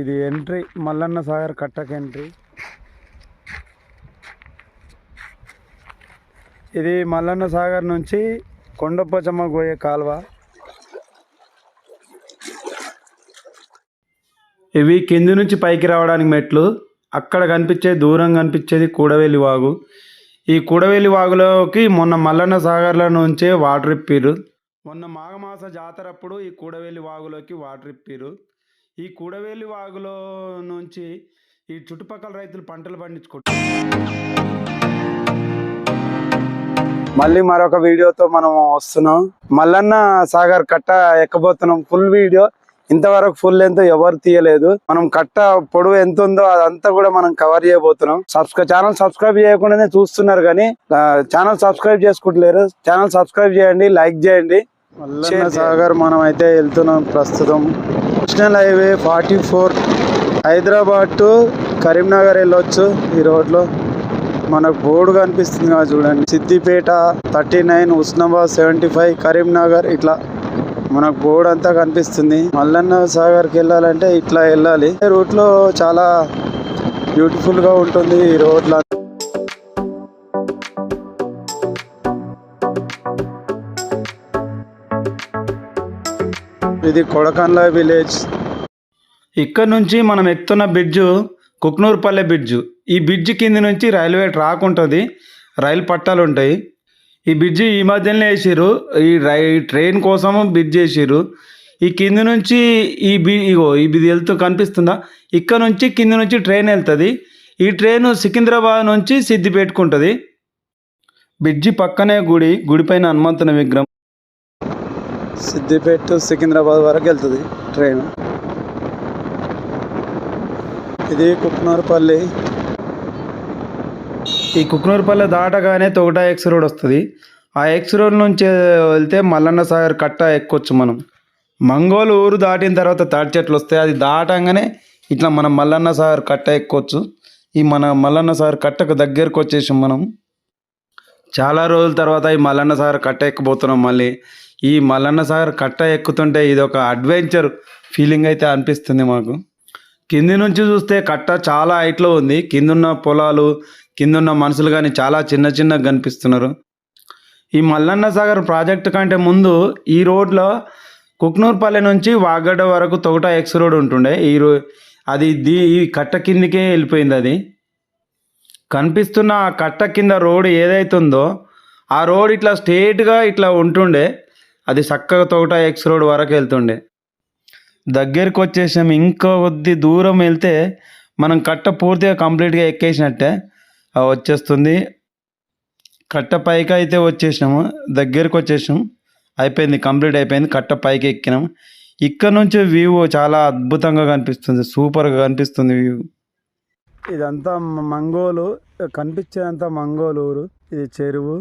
ఇది ఎంట్రీ మల్లన్న సాగర్ కట్టక ఎంట్రీ ఇది మల్లన్న సాగర్ నుంచి కొండపచమ్మ పోయే కాలువ. ఇవి కింది నుంచి పైకి రావడానికి మెట్లు. అక్కడ కనిపించే దూరం కనిపించేది కూడవేలి వాగు. ఈ కూడవేలి వాగులోకి మొన్న మల్లన్న సాగర్ల నుంచే వాటర్ ఇప్పిరు మొన్న మాఘమాస జాతర అప్పుడు ఈ కూడవేలి వాగులోకి వాటర్ ఇప్పిరు ఈ కూడవెల్లి వాగులో నుంచి ఈ చుట్టుపక్కల రైతులు పంటలు పండించుకుంటారు మళ్ళీ మరొక వీడియోతో మనం వస్తున్నాం. మల్లన్న సాగర్ కట్ట ఎక్కబోతున్నాం. Full video. ఇంతవరకు ఫుల్ ఎంతో ఎవరు తీయలేదు. మనం కట్ట పొడవు ఎంత ఉందో అదంతా కూడా మనం కవర్ చేయబోతున్నాం. సబ్స్క్రైబ్ ఛానల్ సబ్స్క్రైబ్ చేయకుండానే చూస్తున్నారు కానీ ఛానల్ సబ్స్క్రైబ్ చేసుకుంటలేరు. ఛానల్ సబ్స్క్రైబ్ చేయండి లైక్ చేయండి. మల్లన్న సాగర్ మనం అయితే వెళ్తున్నాం ప్రస్తుతం. National highway forty four Hyderabad to Karimnagar వెళ్ళొచ్చు ఈ రోడ్లో. మనకు బోర్డు కనిపిస్తుంది కదా చూడండి. Siddipet thirty nine Husnabad seventy five Karimnagar ఇట్లా మనకు బోర్డు అంతా కనిపిస్తుంది. మల్లన్న సాగర్కి వెళ్ళాలంటే ఇట్లా వెళ్ళాలి. ఈ లో చాలా బ్యూటిఫుల్గా ఉంటుంది ఈ రోడ్లు ఇది కొడకండ్ల విలేజ్. ఇక్కడ నుంచి మనం ఎక్కుతున్న బ్రిడ్జు కుక్నూరుపల్లె బ్రిడ్జు. ఈ బ్రిడ్జ్ కింది నుంచి రైల్వే ట్రాక్ ఉంటుంది. రైలు పట్టాలు ఉంటాయి. ఈ బ్రిడ్జి ఈ మధ్యనే వేసిర్రు. ఈ రై ట్రైన్ కోసం బ్రిడ్జ్ వేసిర్రు ఈ కింది నుంచి ఈ బి ఇగో ఈ ఇది వెళ్తూ కనిపిస్తుందా? ఇక్కడ నుంచి కింది నుంచి ట్రైన్ వెళ్తుంది. ఈ ట్రైన్ సికింద్రాబాద్ నుంచి సిద్దిపేటకు ఉంటుంది. బ్రిడ్జి పక్కనే గుడి గుడి పైన హనుమంతుని విగ్రహం. సిద్దిపేట టు సికింద్రాబాద్ వరకు వెళ్తుంది ట్రైన్. ఇది కుక్నూరుపల్లి. ఈ కుక్నూరుపల్లి దాటగానే తొగటా ఎక్స్ రోడ్ వస్తుంది. ఆ ఎక్స్ రోడ్ నుంచి వెళ్తే మల్లన్న సాగర్ కట్ట ఎక్కొచ్చు మనం. మంగోలు ఊరు దాటిన తర్వాత తాటి చెట్లు వస్తాయి. అది దాటంగానే ఇట్లా మనం మల్లన్న సాగర్ కట్ట ఎక్కొచ్చు. ఈ మన మల్లన్న సాగర్ కట్టకు దగ్గరకు వచ్చేసాం మనం. చాలా రోజుల తర్వాత ఈ మల్లన్న సాగర్ కట్ట ఎక్కబోతున్నాం మళ్ళీ. ఈ మల్లన్న సాగర్ కట్ట ఎక్కుతుంటే ఇది ఒక అడ్వెంచర్ ఫీలింగ్ అయితే అనిపిస్తుంది మాకు. కింది నుంచి చూస్తే కట్ట చాలా హైట్లో ఉంది. కిందున్న పొలాలు కిందున్న మనుషులు కానీ చాలా చిన్న చిన్నగా కనిపిస్తున్నారు. ఈ మల్లన్న సాగర్ ప్రాజెక్ట్ కంటే ముందు ఈ రోడ్లో కుక్నూర్పల్లె నుంచి వాగడ్డ వరకు తొగట ఎక్స్ రోడ్ ఉంటుండే. ఈ రో అది దీ ఈ కట్ట కిందికే వెళ్ళిపోయింది అది. కనిపిస్తున్న ఆ కట్ట కింద రోడ్ ఏదైతుందో ఉందో ఆ రోడ్ ఇట్లా స్ట్రేట్గా ఇట్లా ఉంటుండే. అది చక్కగా తోట ఎక్స్ రోడ్ వరకు వెళ్తుండే. దగ్గరికి వచ్చేసాం ఇంకా కొద్ది దూరం వెళ్తే మనం కట్ట పూర్తిగా కంప్లీట్గా ఎక్కేసినట్టే. ఆ వచ్చేస్తుంది. కట్ట పైకి అయితే వచ్చేసాము దగ్గరికి వచ్చేసాం అయిపోయింది కంప్లీట్ అయిపోయింది. కట్ట పైకి ఎక్కినాం. ఇక్కడ నుంచి వ్యూ చాలా అద్భుతంగా కనిపిస్తుంది. సూపర్గా కనిపిస్తుంది వ్యూ ఇదంతా మంగోలు కనిపించేదంతా మంగోలు ఊరు. ఇది చెరువు.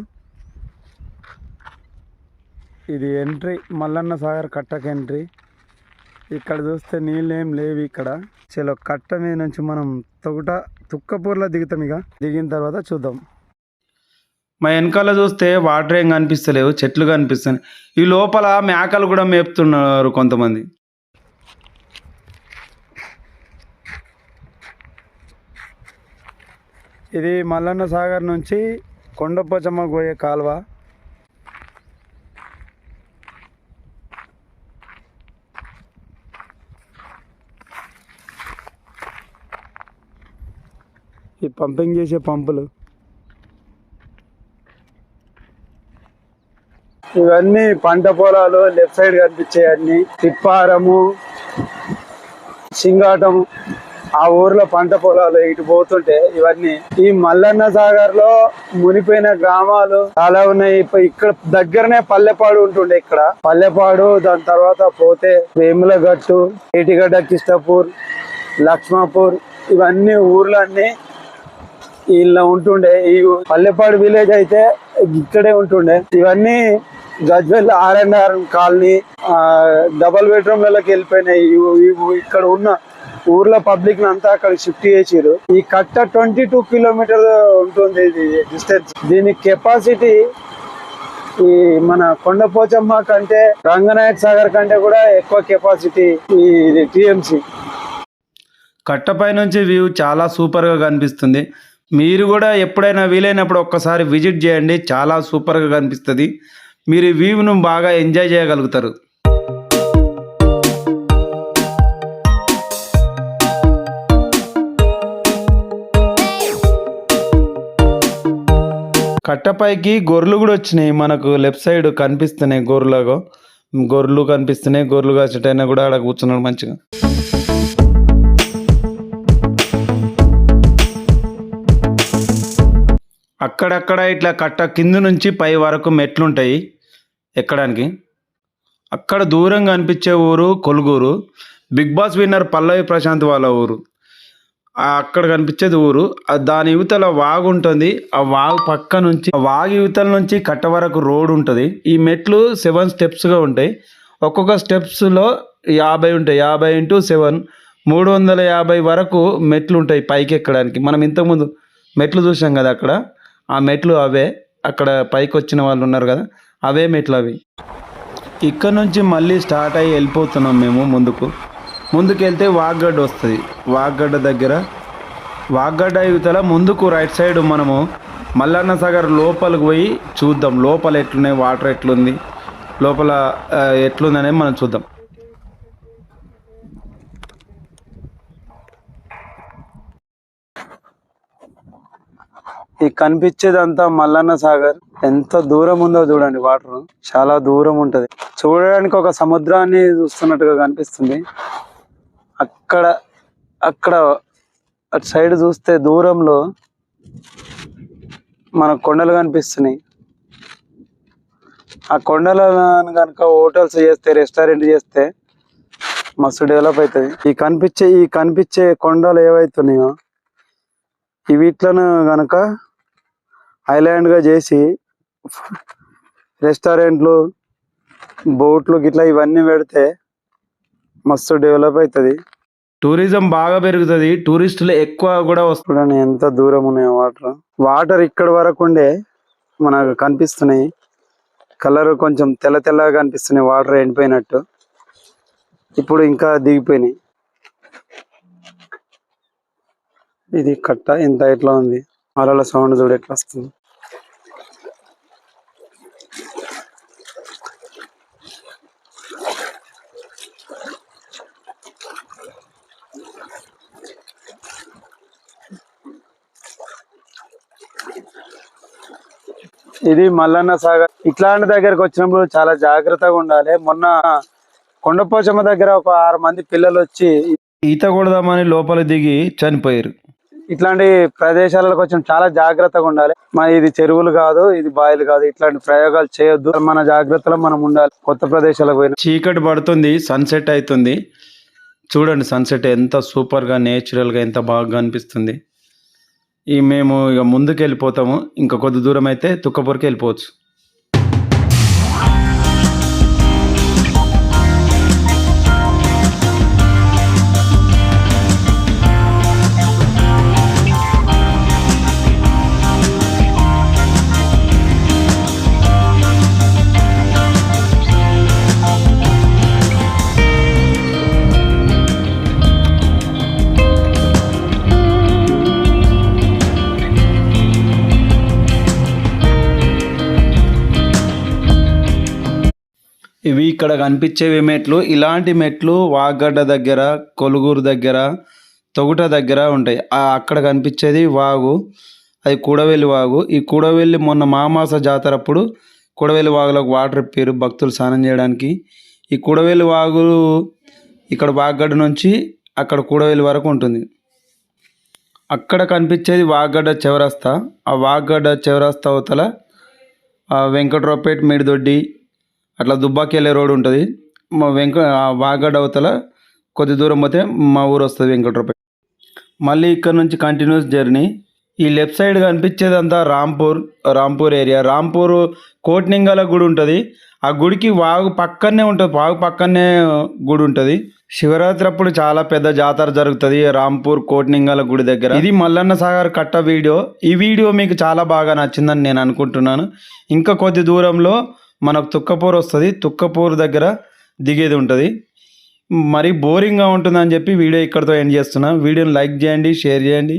ఇది ఎంట్రీ మల్లన్న సాగర్ కట్టకు ఎంట్రీ ఇక్కడ చూస్తే నీళ్ళు ఏం లేవు ఇక్కడ. చలో కట్ట మీద నుంచి మనం తొగట తుక్కపూర్లో దిగుతాం ఇక. దిగిన తర్వాత చూద్దాం. మా వెనకాల చూస్తే వాటర్ ఏం కనిపిస్తలేవు చెట్లు కనిపిస్తున్నాయి. ఈ లోపల మేకలు కూడా మేపుతున్నారు కొంతమంది. ఇది మల్లన్న సాగర్ నుంచి కొండపోచమ్మ పోయే కాలువ ఈ పంపింగ్ చేసే పంపులు. ఇవన్నీ పంట పొలాలు లెఫ్ట్ సైడ్ కనిపించే అన్ని. తిప్పారము సింగాటము. ఆ ఊర్లో పంట పొలాలు ఇటు పోతుంటే ఇవన్నీ. ఈ మల్లన్న సాగర్లో మునిపోయిన గ్రామాలు చాలా ఉన్నాయి. ఇక్కడ దగ్గరనే పల్లెపాడు ఉంటుండే ఇక్కడ. పల్లెపాడు దాని తర్వాత పోతే వేములగట్టు ఏటిగడ్డ కిష్టపూర్ లక్ష్మాపూర్ ఇవన్నీ ఊర్లన్నీ ఇలా ఉంటుండే ఈ పల్లెపాడు విలేజ్ అయితే ఇక్కడే ఉంటుండే. ఇవన్నీ Gajwel R and R colony double బెడ్రూమ్లలోకి వెళ్ళిపోయినాయి. ఇవి- ఇక్కడ ఉన్న ఊర్లో పబ్లిక్ అంతా అక్కడ షిఫ్ట్ చేసిరు ఈ కట్ట ట్వంటీ టూ కిలోమీటర్ ఉంటుంది ఇది డిస్టెన్స్ దీని కెపాసిటీ ఈ మన కొండపోచమ్మ కంటే రంగనాయక్ సాగర్ కంటే కూడా ఎక్కువ కెపాసిటీ ఈ టిఎంసి కట్టపై నుంచి వ్యూ చాలా సూపర్గా కనిపిస్తుంది. మీరు కూడా ఎప్పుడైనా వీలైనప్పుడు ఒక్కసారి విజిట్ చేయండి. చాలా సూపర్గా కనిపిస్తుంది. మీరు వ్యూను బాగా ఎంజాయ్ చేయగలుగుతారు. కట్టపైకి గొర్రెలు కూడా వచ్చినాయి. మనకు లెఫ్ట్ సైడ్ కనిపిస్తున్నాయి గొర్రెలాగా. గొర్రెలు కనిపిస్తున్నాయి. గొర్రెలు కాసేటైనా కూడా ఆడ కూర్చున్నాడు మంచిగా. అక్కడక్కడ ఇట్లా కట్ట కింద నుంచి పై వరకు మెట్లుంటాయి ఎక్కడానికి. అక్కడ దూరంగా అనిపించే ఊరు Koluguru. Bigg Boss winner Pallavi Prashanth వాళ్ళ ఊరు. అక్కడ కనిపించేది ఊరు. దాని యువతల వాగు ఉంటుంది. ఆ వాగు పక్క నుంచి ఆ వాగు యువతల నుంచి కట్ట వరకు రోడ్ ఉంటుంది. ఈ మెట్లు సెవెన్ స్టెప్స్గా ఉంటాయి. ఒక్కొక్క స్టెప్స్లో యాభై ఉంటాయి. యాభై ఇంటూ సెవెన్. మూడు వందల యాభై వరకు మెట్లు ఉంటాయి పైకి ఎక్కడానికి. మనం ఇంతకుముందు మెట్లు చూసాం కదా అక్కడ. ఆ మెట్లు అవే అక్కడ పైకి వచ్చిన వాళ్ళు ఉన్నారు కదా అవే మెట్లు అవి. ఇక్కడ నుంచి మళ్ళీ స్టార్ట్ అయ్యి వెళ్ళిపోతున్నాం మేము ముందుకు. ముందుకెళ్తే వాగ్గడ్డ వస్తుంది. వాగ్గడ్డ దగ్గర వాగ్గడ్డ యువతల ముందుకు రైట్ సైడ్ మనము మల్లన్న సాగర్ లోపలికి పోయి చూద్దాం. లోపల ఎట్లున్నాయి వాటర్ ఎట్లుంది లోపల ఎట్లుందనేది మనం చూద్దాం. ఈ కనిపించేదంతా మల్లన్న సాగర్. ఎంత దూరం ఉందో చూడండి వాటర్. చాలా దూరం ఉంటది చూడడానికి ఒక సముద్రాన్ని చూస్తున్నట్టుగా కనిపిస్తుంది. అక్కడ అక్కడ అటు సైడ్ చూస్తే దూరంలో మన కొండలు కనిపిస్తున్నాయి. ఆ కొండలను కనుక హోటల్స్ చేస్తే రెస్టారెంట్ చేస్తే మస్తు డెవలప్ అవుతుంది ఈ కనిపించే ఈ కనిపించే కొండలు ఏవైతున్నాయో ఈ వీటిలను కనుక ఐలాండ్గా చేసి రెస్టారెంట్లు బోట్లు గిట్లా ఇవన్నీ పెడితే మస్తు డెవలప్ అవుతుంది టూరిజం బాగా పెరుగుతుంది. టూరిస్టులు ఎక్కువ కూడా వస్తుండని ఎంత దూరం ఉన్నాయి వాటర్. వాటర్ ఇక్కడ వరకు ఉండే మనకు కనిపిస్తున్నాయి. కలర్ కొంచెం తెల్ల తెల్లగా కనిపిస్తున్నాయి. వాటర్ ఎండిపోయినట్టు. ఇప్పుడు ఇంకా దిగిపోయినాయి. ఇది కట్ట. ఎంత ఇట్లా ఉంది? అలల సౌండ్ చూడు ఎట్లా వస్తుంది. ఇది మల్లన్న సాగర్. ఇట్లాంటి దగ్గరకు వచ్చినప్పుడు చాలా జాగ్రత్తగా ఉండాలి. మొన్న కొండపోచమ్మ దగ్గర ఒక ఆరు మంది పిల్లలు వచ్చి ఈత కొడదామని లోపల దిగి చనిపోయారు. ఇట్లాంటి ప్రదేశాలకు కొంచెం చాలా జాగ్రత్తగా ఉండాలి. మన ఇది చెరువులు కాదు ఇది బాయిలు కాదు ఇట్లాంటి ప్రయోగాలు చేయొద్దు. మన జాగ్రత్తలో మనం ఉండాలి. కొత్త ప్రదేశాలకు పోయిన. చీకటి పడుతుంది సన్సెట్ అవుతుంది. చూడండి సన్సెట్ ఎంత సూపర్గా నేచురల్గా ఎంత బాగా అనిపిస్తుంది. ఈ మేము ఇక ముందుకు వెళ్ళిపోతాము. ఇంకా కొద్ది దూరం అయితే తుక్కపూరికి వెళ్ళిపోవచ్చు. ఇవి ఇక్కడ కనిపించేవి మెట్లు. ఇలాంటి మెట్లు వాగడ్డ దగ్గర కొలుగూరు దగ్గర తొగుట దగ్గర ఉంటాయి. అక్కడ కనిపించేది వాగు. అది కూడవెల్లి వాగు. ఈ కూడవెల్లి మొన్న మామాస జాతర అప్పుడు కూడవెల్లి వాగులోకి వాటర్ ఇప్పారు భక్తులు స్నానం చేయడానికి. ఈ కూడవెల్లి వాగు ఇక్కడ వాగడ్డ నుంచి అక్కడ కూడవెల్లి వరకు ఉంటుంది. అక్కడ కనిపించేది వాగడ్డ చౌరస్తా. ఆ వాగడ్డ చౌరస్తా అవతల ఆ వెంకట్రావుపేట మిడిదొడ్డి అట్లా దుబ్బాకెళ్ళే రోడ్ ఉంటుంది. మా వెంక వాగడ్ అవతల కొద్ది దూరం పోతే మా ఊరు వస్తుంది వెంకట్రావుపేట మళ్ళీ ఇక్కడ నుంచి కంటిన్యూస్ జర్నీ ఈ లెఫ్ట్ సైడ్ కనిపించేదంతా రాంపూర్ రాంపూర్ ఏరియా రాంపూర్ కోట్నింగల గుడి ఉంటుంది. ఆ గుడికి వాగు పక్కనే ఉంటుంది. వాగు పక్కనే గుడి ఉంటుంది. శివరాత్రి అప్పుడు చాలా పెద్ద జాతర జరుగుతుంది రాంపూర్ కోట్నింగల గుడి దగ్గర. ఇది మల్లన్న సాగర్ కట్ట వీడియో. ఈ వీడియో మీకు చాలా బాగా నచ్చిందని నేను అనుకుంటున్నాను. ఇంకా కొద్ది దూరంలో మనకు తుక్కపూర్ వస్తుంది తుక్కపూర్ దగ్గర దిగేది ఉంటుంది. మరి బోరింగ్గా ఉంటుందని చెప్పి వీడియో ఇక్కడితో ఎండ్ చేస్తున్నా. వీడియోని లైక్ చేయండి షేర్ చేయండి.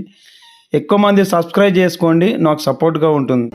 ఎక్కువ మంది సబ్స్క్రైబ్ చేసుకోండి నాకు సపోర్ట్గా ఉంటుంది.